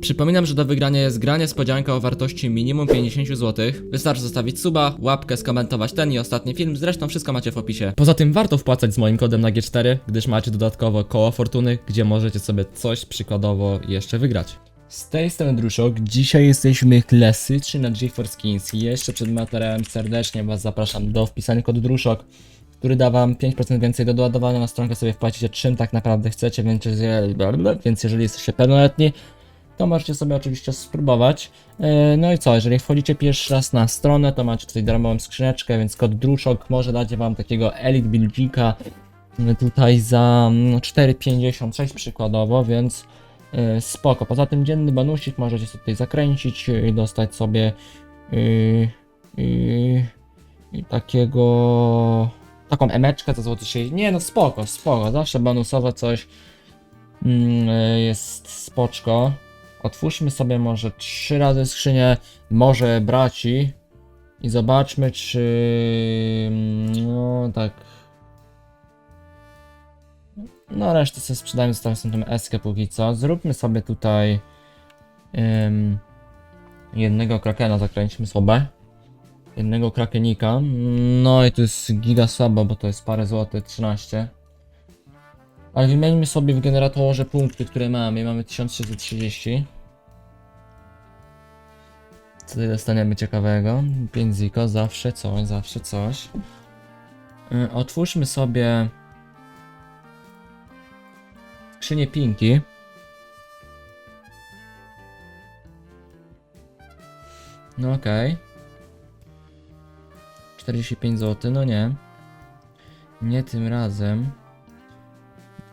Przypominam, że do wygrania jest gra niespodzianka o wartości minimum 50 zł. Wystarczy zostawić suba, łapkę, skomentować ten i ostatni film, zresztą wszystko macie w opisie. Poza tym warto wpłacać z moim kodem na G4, gdyż macie dodatkowo koło fortuny, gdzie możecie sobie coś przykładowo jeszcze wygrać. Z tej strony Druszok, dzisiaj jesteśmy klasyczni na GeForce Skins. Jeszcze przed materiałem serdecznie Was zapraszam do wpisania kodu Druszok, który da Wam 5% więcej do doładowania na stronkę sobie wpłacicie czym tak naprawdę chcecie, więc więc jeżeli jesteście pełnoletni, to możecie sobie oczywiście spróbować. E, No i co, jeżeli wchodzicie pierwszy raz na stronę, to macie tutaj darmową skrzyneczkę, więc kod Druszok może dacie Wam takiego Elite Buildika e, tutaj za mm, 4,56 przykładowo, więc e, spoko. Poza tym dzienny bonusik możecie sobie tutaj zakręcić i dostać sobie yy, yy, yy, takiego taką emeczkę za złoty 6. Nie no spoko, spoko, zawsze bonusowe coś e, jest spoczko. Otwórzmy sobie może trzy razy skrzynię, może braci i zobaczmy czy mm, no tak no resztę sobie sprzedajmy, sobie tą eskę póki co. Zróbmy sobie tutaj ym, jednego krakena, zakręćmy sobie. Jednego krakenika. No i to jest giga słabo, bo to jest parę złotych, 13. Ale wymieńmy sobie w generatorze punkty, które mamy. Mamy 1330. Co tutaj dostaniemy ciekawego? 5 ziko, zawsze coś, zawsze coś. Y, Otwórzmy sobie skrzynię Pinki. No okej. 45 zł, no nie. Nie tym razem.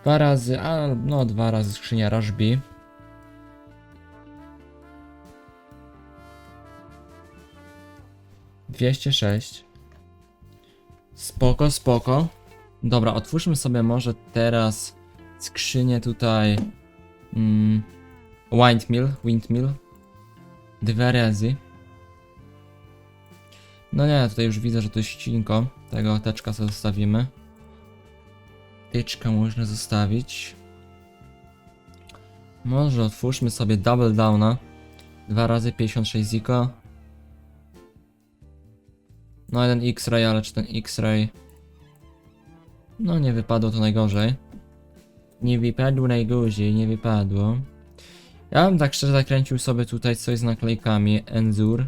Dwa razy, a no dwa razy skrzynia Rushby. Dwieście sześć. Spoko, spoko. Dobra, otwórzmy sobie może teraz skrzynię tutaj. Mm, windmill, windmill. Dwa razy. No nie, tutaj już widzę, że to jest ścinko. Tego teczka sobie zostawimy. Tyczkę można zostawić. Może otwórzmy sobie double downa. Dwa razy 56 ziko. No jeden X-ray, ale czy ten X-ray... No nie wypadło to najgorzej. Nie wypadło najgorzej, nie wypadło. Ja bym tak szczerze zakręcił sobie tutaj coś z naklejkami. Enzur.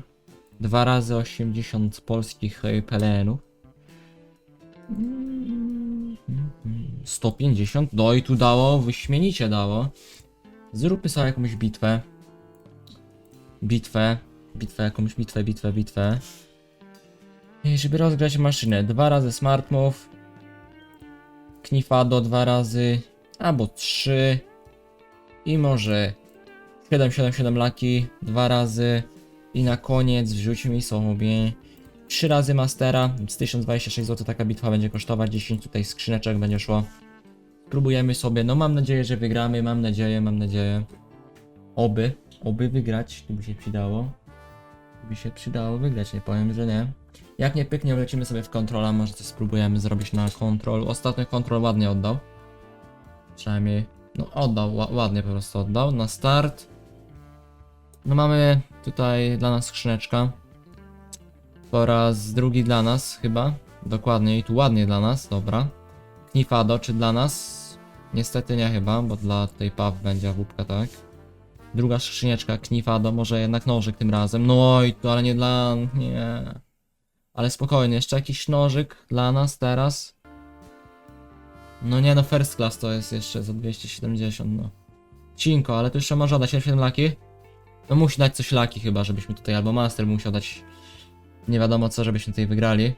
2 razy 80 polskich pelenów. Mm, 150. No i tu dało, wyśmienicie dało. Zróbmy sobie jakąś bitwę. Bitwę. Bitwę, jakąś bitwę, bitwę, bitwę. I żeby rozgrać maszynę. Dwa razy smart move. Knifado dwa razy. Albo trzy. I może 777 laki dwa razy. I na koniec wrzućmy sobie 3 razy Mastera, z 1026 zł taka bitwa będzie kosztować, 10 tutaj skrzyneczek będzie szło. Próbujemy sobie, no mam nadzieję, że wygramy, mam nadzieję, mam nadzieję. Oby, oby wygrać, to by się przydało. By się przydało wygrać, nie powiem, że nie. Jak nie pyknie, lecimy sobie w kontrola, może coś spróbujemy zrobić na kontrol. Ostatni kontrol ładnie oddał. Przynajmniej, no oddał, ła- ładnie po prostu oddał. Na start. No mamy tutaj dla nas skrzyneczka. Po raz drugi dla nas chyba. Dokładnie i tu ładnie dla nas, dobra. Knifado, czy dla nas? Niestety nie chyba, bo dla tej PAW będzie wódka, tak? Druga skrzyneczka, Knifado, może jednak nożyk tym razem. No i to, ale nie dla... nie. Ale spokojnie, jeszcze jakiś nożyk dla nas teraz. No nie no, first class to jest jeszcze za 270, no. Cinko, ale tu jeszcze może dać 7 laki. No musi dać coś laki chyba, żebyśmy tutaj, albo master musiał dać nie wiadomo co, żebyśmy tutaj wygrali.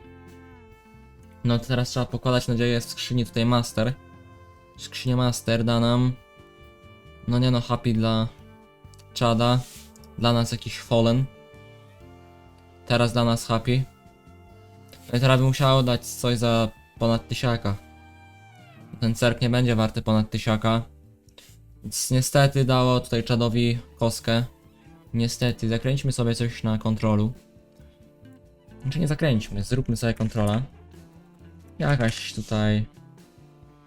No to teraz trzeba pokładać nadzieję w skrzyni tutaj master. Skrzynia master da nam... No nie no, happy dla Chada. Dla nas jakiś fallen. Teraz dla nas happy. No i teraz by musiało dać coś za ponad tysiaka. Ten cerk nie będzie warty ponad tysiaka. Więc niestety dało tutaj Chadowi kostkę. Niestety, zakręćmy sobie coś na kontrolu. Znaczy nie zakręćmy, zróbmy sobie kontrolę. Jakaś tutaj...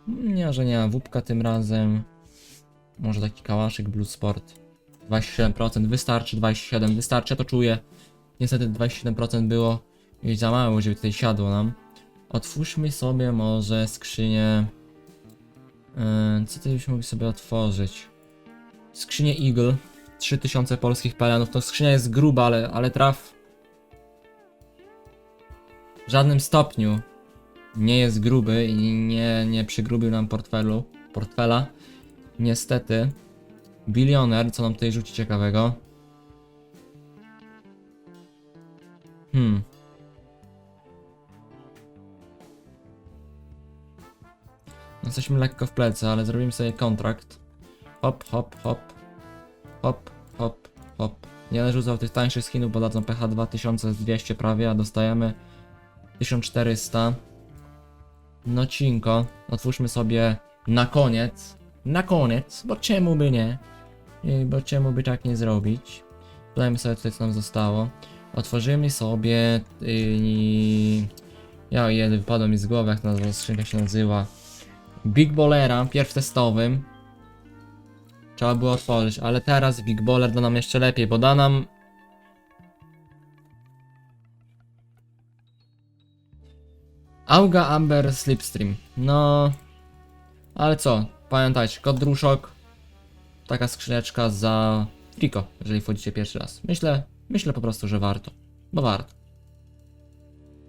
Nie, że nie, wódka tym razem. Może taki kałaszyk Blue Sport. 27%, wystarczy 27%, wystarczy, ja to czuję. Niestety 27% było i za mało, żeby tutaj siadło nam. Otwórzmy sobie może skrzynię... Yy, co tutaj byśmy mogli sobie otworzyć? Skrzynię Eagle. 3000 polskich pelenów. To skrzynia jest gruba, ale, ale traf w żadnym stopniu nie jest gruby i nie, nie przygrubił nam portfelu, portfela. Niestety. Bilioner, co nam tutaj rzuci ciekawego? Hmm. No, Jesteśmy lekko w plecy, ale zrobimy sobie kontrakt. Hop, hop, hop. Hop, hop, hop. Nie będę rzucał tych tańszych skinów, bo dadzą PH 2200 prawie, a dostajemy 1400. No cinko. Otwórzmy sobie na koniec. Na koniec, bo czemu by nie? Bo czemu by tak nie zrobić? Dodajmy sobie tutaj co nam zostało. Otworzymy sobie... Yy, ja jeden wypadło mi z głowy, jak ta skrzynka się nazywa. Big Ballera, pierw testowym. Trzeba było otworzyć, ale teraz Big Baller da nam jeszcze lepiej, bo da nam... Auga Amber Slipstream. No... Ale co? Pamiętajcie, kod druszok. Taka skrzyneczka za Triko, jeżeli wchodzicie pierwszy raz. Myślę, myślę po prostu, że warto. Bo warto.